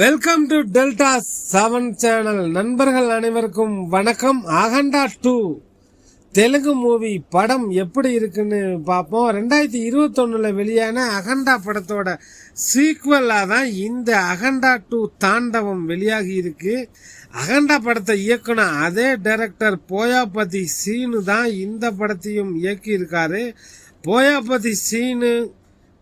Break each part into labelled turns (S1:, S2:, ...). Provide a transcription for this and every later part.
S1: Welcome to Delta seven channel நண்பர்கள் அனைவருக்கும் வணக்கம். அகண்டா டூ தெலுங்கு மூவி படம் எப்படி இருக்குன்னு பார்ப்போம். ரெண்டாயிரத்தி இருபத்தொன்னுல வெளியான அகண்டா படத்தோட சீக்வலாக தான் இந்த அகண்டா டூ தாண்டவம் வெளியாகி இருக்கு. அகண்டா படத்தை இயக்குன அதே டைரக்டர் போயாபதி சீனு தான் இந்த படத்தையும் இயக்கியிருக்காரு. போயாபதி சீனு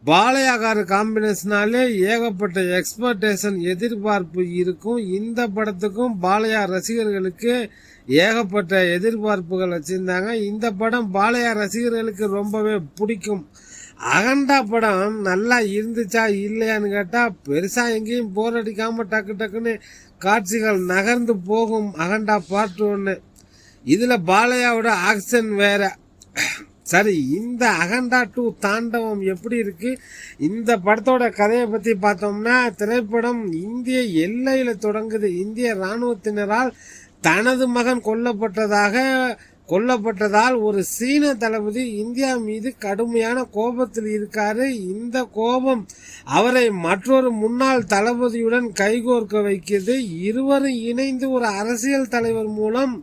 S1: பாலையாகார காம்பினேஷனாலே ஏகப்பட்ட எக்ஸ்பெக்டேஷன் எதிர்பார்ப்பு இருக்கும். இந்த படத்துக்கும் பாலையா ரசிகர்களுக்கு ஏகப்பட்ட எதிர்பார்ப்புகள் வச்சுருந்தாங்க. இந்த படம் பாலையா ரசிகர்களுக்கு ரொம்பவே பிடிக்கும். அகண்டா படம் நல்லா இருந்துச்சா இல்லையான்னு கேட்டால் பெருசாக எங்கேயும் போர் அடிக்காமல் டக்கு டக்குன்னு காட்சிகள் நகர்ந்து போகும் அகண்டா பார்ட் ஒன்று இதில் பாலையாவோட ஆக்ஷன் வேறு. சரி இந்த அகண்டா டூ தாண்டவம் எப்படி இருக்கு? இந்த படத்தோட கதையை பற்றி பார்த்தோம்னா திரைப்படம் இந்திய எல்லையில் தொடங்குது. இந்திய இராணுவத்தினரால் தனது மகன் கொல்லப்பட்டதாக கொல்லப்பட்டதால் ஒரு சீன தளபதி இந்தியா மீது கடுமையான கோபத்தில் இருக்காரு. இந்த கோபம் அவரை மற்றொரு முன்னாள் தளபதியுடன் கைகோர்க்க வைக்கிறது. இருவரும் இணைந்து ஒரு அரசியல் தலைவர் மூலம்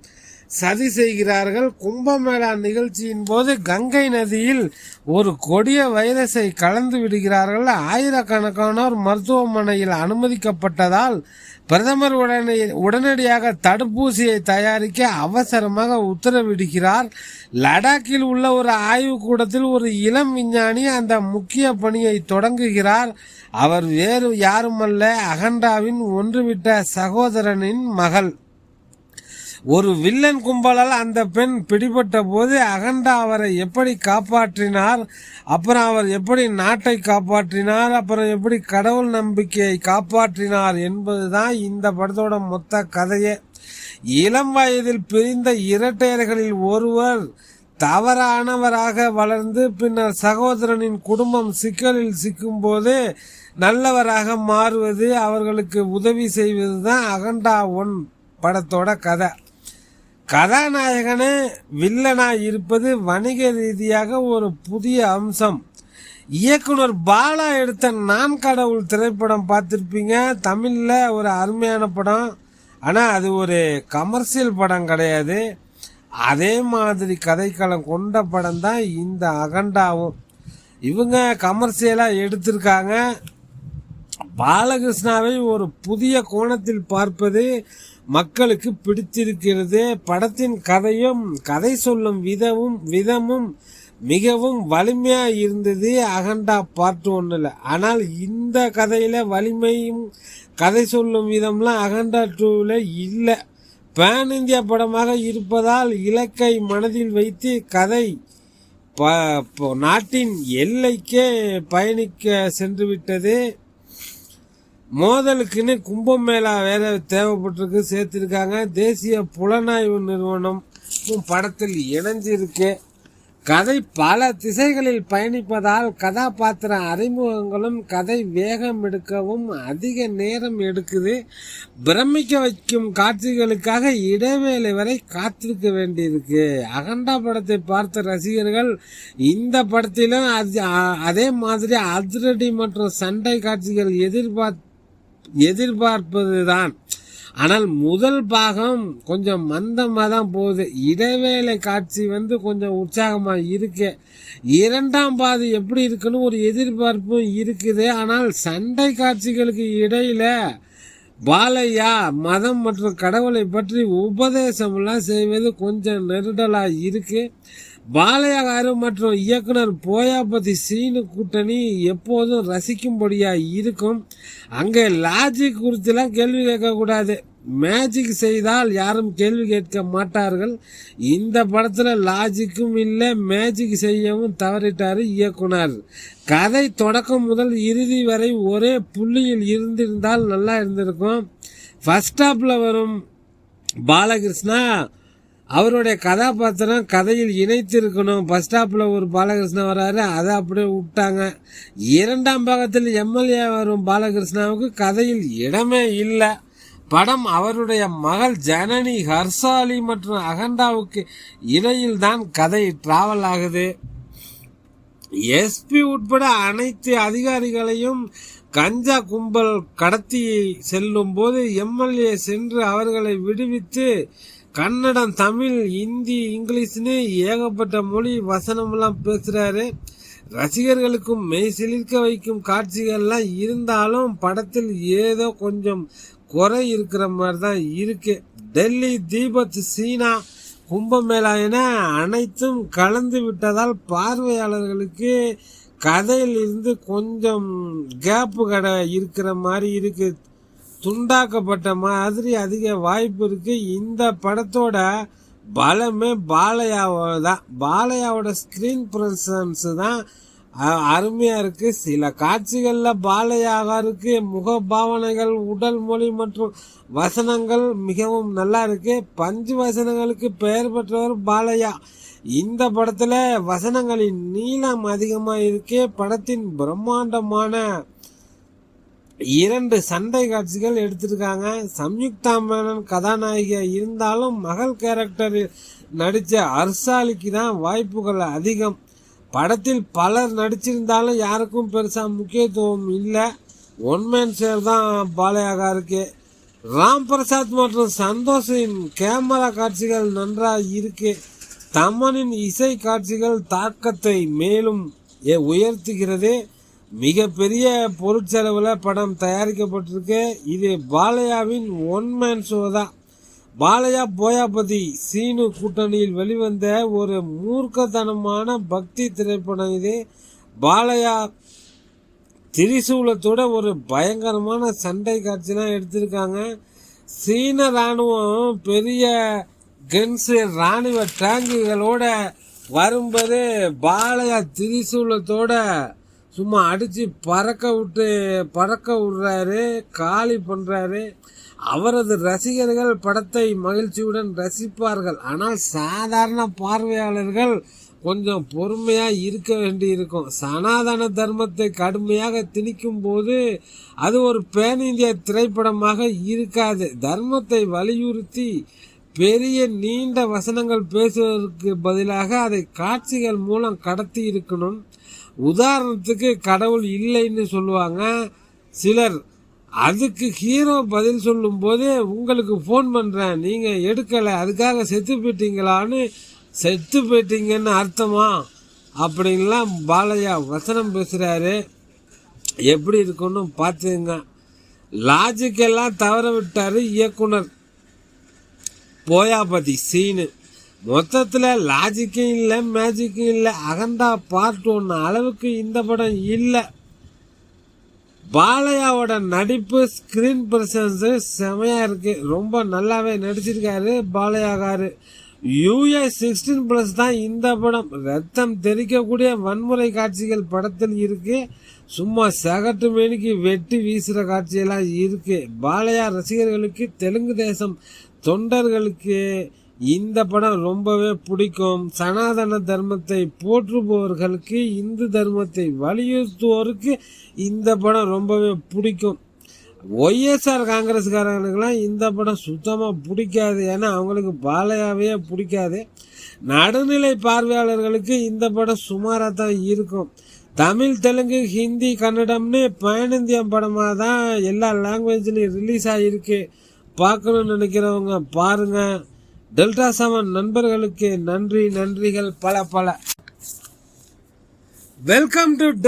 S1: சதி செய்கிறார்கள். கும்பமேளா நிகழ்ச்சியின் போது கங்கை நதியில் ஒரு கொடிய வைரஸை கலந்து விடுகிறார்கள். ஆயிரக்கணக்கானோர் மருத்துவமனையில் அனுமதிக்கப்பட்டதால் பிரதமர் உடனே உடனடியாக தடுப்பூசியை தயாரிக்க அவசரமாக உத்தரவிடுகிறார். லடாக்கில் உள்ள ஒரு ஆய்வுக்கூடத்தில் ஒரு இளம் விஞ்ஞானி அந்த முக்கிய பணியை தொடங்குகிறார். அவர் வேறு யாருமல்ல அகண்டாவின் ஒன்றுவிட்ட சகோதரனின் மகள். ஒரு வில்லன் கும்பலால் அந்த பெண் பிடிபட்ட போது அகண்டா அவரை எப்படி காப்பாற்றினார்? அப்புறம் அவர் எப்படி நாட்டை காப்பாற்றினார்? அப்புறம் எப்படி கடவுள் நம்பிக்கையை காப்பாற்றினார் என்பதுதான் இந்த படத்தோட மொத்த கதையே. இளம் வயதில் பிரிந்த இரட்டையர்களில் ஒருவர் தவறானவராக வளர்ந்து பின்னர் சகோதரனின் குடும்பம் சிக்கலில் சிக்கும்போது நல்லவராக மாறுவது அவர்களுக்கு உதவி செய்வது தான் அகண்டா ஒன் படத்தோட கதை. கதாநாயகனு வில்லனா இருப்பது வணிக ரீதியாக ஒரு புதிய அம்சம். இயக்குனர் பாலா எடுத்த நான் கடவுள் திரைப்படம் பார்த்துருப்பீங்க. தமிழில் ஒரு அருமையான படம். ஆனால் அது ஒரு கமர்ஷியல் படம் கிடையாது. அதே மாதிரி கதைக்களம் கொண்ட படம் தான் இந்த அகண்டாவும். இவங்க கமர்ஷியலாக எடுத்திருக்காங்க. பாலகிருஷ்ணாவை ஒரு புதிய கோணத்தில் பார்ப்பது மக்களுக்கு பிடித்திருக்கிறது. படத்தின் கதையும் கதை சொல்லும் விதமும் விதமும் மிகவும் வலிமையா இருந்தது அகண்டா பார்ட் ஒன்றில் ஆனால் இந்த கதையில வலிமையும் கதை சொல்லும் விதம்லாம் அகண்டா டூவில் இல்லை. பேன் இந்தியா படமாக இருப்பதால் இலக்கை மனதில் வைத்து கதை ப நாட்டின் எல்லைக்கே பயணிக்க சென்று விட்டது மோதலுக்குன்னு கும்பமேளா வேற தேவைப்பட்டிருக்கு சேர்த்திருக்காங்க. தேசிய புலனாய்வு நிறுவனம் படத்தில் இணைஞ்சிருக்கு. கதை பல திசைகளில் பயணிப்பதால் கதாபாத்திர அறிமுகங்களும் கதை வேகம் எடுக்கவும் அதிக நேரம் எடுக்குது. பிரமிக்க வைக்கும் காட்சிகளுக்காக இடைவேளை வரை காத்திருக்க வேண்டியிருக்கு. அகண்டா படத்தை பார்த்த ரசிகர்கள் இந்த படத்திலும் அதே மாதிரி அதிரடி மற்றும் சண்டை காட்சிகள் எதிர்பார்த்து எதிர்பார்ப்பது தான் ஆனால் முதல் பாகம் கொஞ்சம் மந்தமாக தான் போகுது. இடைவேளை காட்சி வந்து கொஞ்சம் உற்சாகமாக இருக்கு. இரண்டாம் பாதி எப்படி இருக்குன்னு ஒரு எதிர்பார்ப்பும் இருக்குது. ஆனால் சண்டை காட்சிகளுக்கு இடையில பாலையா மதம் மற்றும் கடவுளை பற்றி உபதேசம்லாம் செய்வது கொஞ்சம் நெருடலாக இருக்கு. பாலையாகாரு மற்றும் இயக்குனர் போயாபதி சீனு கூட்டணி எப்போதும் ரசிக்கும்படியா இருக்கும். அங்கே லாஜிக் குறித்துலாம் கேள்வி கேட்கக்கூடாது. மேஜிக் செய்தால் யாரும் கேள்வி கேட்க மாட்டார்கள். இந்த படத்தில் லாஜிக்கும் இல்லை மேஜிக் செய்யவும் தவறிட்டார் இயக்குனர். கதை தொடக்கம் முதல் இறுதி வரை ஒரே புள்ளியில் இருந்திருந்தால் நல்லா இருந்திருக்கும். ஃபஸ்ட் ஹாப்பில் வரும் பாலகிருஷ்ணா அவருடைய கதாபாத்திரம் கதையில் இணைத்திருக்கணும். பஸ் ஸ்டாப்பில் ஒரு பாலகிருஷ்ணன் வராரு. அதை அப்படியே விட்டாங்க. இரண்டாம் பாகத்தில் எம்எல்ஏ வரும் பாலகிருஷ்ணாவுக்கு கதையில் இடமே இல்லை. படம் அவருடைய மகள் ஜனனி ஹர்சாலி மற்றும் அகண்டாவுக்கு இடையில் தான் கதை டிராவல் ஆகுது. எஸ்பி உட்பட அனைத்து அதிகாரிகளையும் கஞ்சா கும்பல் கடத்தி செல்லும் போது எம்எல்ஏ சென்று அவர்களை விடுவித்து கன்னடம் தமிழ் இந்தி இங்கிலீஷ்னு ஏகப்பட்ட மொழி வசனமெல்லாம் பேசுகிறாரு ரசிகர்களுக்கும் மெய் சிலிர்க்க வைக்கும் காட்சிகள்லாம் இருந்தாலும் படத்தில் ஏதோ கொஞ்சம் குறை இருக்கிற மாதிரி தான் இருக்கு. டெல்லி தீபத் சீனா கும்பமேளா என அனைத்தும் கலந்து விட்டதால் பார்வையாளர்களுக்கு கதையிலிருந்து கொஞ்சம் கேப்பு கடை இருக்கிற மாதிரி இருக்குது துண்டாக்கப்பட்ட மாதிரி அதிக வாய்ப்பு இருக்கு. இந்த படத்தோட பலமே பாலையாவோட தான் பாலையாவோட ஸ்கிரீன் பிரசன்ஸ் தான் அருமையாக அருமையா இருக்கு. சில காட்சிகளில் பாலையாகாருக்கு முக பாவனைகள் உடல் மொழி மற்றும் வசனங்கள் மிகவும் நல்லா இருக்கு. பஞ்சு வசனங்களுக்கு பெயர் பெற்றவர் பாலையா. இந்த படத்தில் வசனங்களின் நீளம் அதிகமாக இருக்கே. படத்தின் பிரம்மாண்டமான இரண்டு சண்டை காட்சிகள் எடுத்திருக்காங்க. சம்யுக்தா மேனன் கதாநாயகியா இருந்தாலும் மகள் கேரக்டரில் நடித்த அர்சாலிக்கு தான் வாய்ப்புகள் அதிகம். படத்தில் பலர் நடிச்சிருந்தாலும் யாருக்கும் பெருசாக முக்கியத்துவம் இல்லை. ஒன்மேன் சேர் தான் பாலையாக இருக்கு ராம் பிரசாத் மற்றும் சந்தோஷின் கேமரா காட்சிகள் நன்றாக இருக்கு. தமனின் இசை காட்சிகள் தாக்கத்தை மேலும் உயர்த்துகிறது. மிகப்பெரிய பொருட்செலவில் படம் தயாரிக்கப்பட்டிருக்கு. இது பாலையாவின் ஒன் மேன் ஷோ தான். பாலையா போயாபதி சீனு கூட்டணியில் வெளிவந்த ஒரு மூர்க்கத்தனமான பக்தி திரைப்படம் இது. பாலையா திரிசூலத்தோட ஒரு பயங்கரமான சண்டை காட்சிலாம் எடுத்திருக்காங்க. சீன ராணுவம் பெரிய கென்ஸு ராணுவ டேங்குகளோட வரும்போது பாலையா திரிசூலத்தோட சும்மா அடித்து பறக்க விட்டு பறக்க விடுறாரு காலி பண்ணுறாரு அவரது ரசிகர்கள் படத்தை மகிழ்ச்சியுடன் ரசிப்பார்கள். ஆனால் சாதாரண பார்வையாளர்கள் கொஞ்சம் பொறுமையாக இருக்க வேண்டியிருக்கும். சனாதன தர்மத்தை கடுமையாக திணிக்கும் போது அது ஒரு பேன் இந்திய திரைப்படமாக இருக்காது. தர்மத்தை வலியுறுத்தி பெரிய நீண்ட வசனங்கள் பேசுவதற்கு பதிலாக அதை காட்சிகள் மூலம் கடத்தி இருக்கணும். உதாரணத்துக்கு கடவுள் இல்லைன்னு சொல்லுவாங்க. சிலர் அதுக்கு ஹீரோ பதில் சொல்லும்போது உங்களுக்கு ஃபோன் பண்ணுறேன் நீங்கள் எடுக்கலை அதுக்காக செத்து போயிட்டீங்களான்னு செத்து போயிட்டீங்கன்னு அர்த்தமா? அப்படின்லாம் பாலையா வசனம் பேசுகிறாரு எப்படி இருக்குன்னு பார்த்துங்க. லாஜிக்கெல்லாம் தவற விட்டார் இயக்குனர். போயாபதி சீனு. மொத்தத்தில் லாஜிக்கும் இல்லை மேஜிக்கும் இல்லை அகண்டா பார்ட் ஒன்று அளவுக்கு இந்த படம் இல்லை. பாலையாவோட நடிப்பு ஸ்க்ரீன் பிரசன்ஸு செமையாக இருக்குது ரொம்ப நல்லாவே நடிச்சிருக்காரு பாலையாகாரு. யூஎஸ் சிக்ஸ்டீன் ப்ளஸ் தான் இந்த படம். ரத்தம் தெரிக்கக்கூடிய வன்முறை காட்சிகள் படத்தில் இருக்குது சும்மா சகட்டு மேனிக்கு வெட்டி வீசுகிற காட்சியெல்லாம் இருக்குது பாலையா ரசிகர்களுக்கு தெலுங்கு தேசம் தொண்டர்களுக்கு இந்த படம் ரொம்பவே பிடிக்கும். சனாதன தர்மத்தை போற்றுபவர்களுக்கு இந்து தர்மத்தை வலியுறுத்துவோருக்கு இந்த படம் ரொம்பவே பிடிக்கும். ஒய்எஸ்ஆர் காங்கிரஸ்காரங்களுக்கெல்லாம் இந்த படம் சுத்தமாக பிடிக்காது. ஏன்னா அவங்களுக்கு பாலையாவே பிடிக்காது. நடுநிலை பார்வையாளர்களுக்கு இந்த படம் சுமாராக தான் இருக்கும். தமிழ் தெலுங்கு ஹிந்தி கன்னடம்னு பயனிந்திய படமாக தான் எல்லா லாங்குவேஜ்லையும் ரிலீஸ் ஆகிருக்கு பார்க்கணும்னு நினைக்கிறவங்க பாருங்க. டெல்டா செவன் நண்பர்களுக்கு நன்றி நன்றிகள் பல பல. Welcome to tell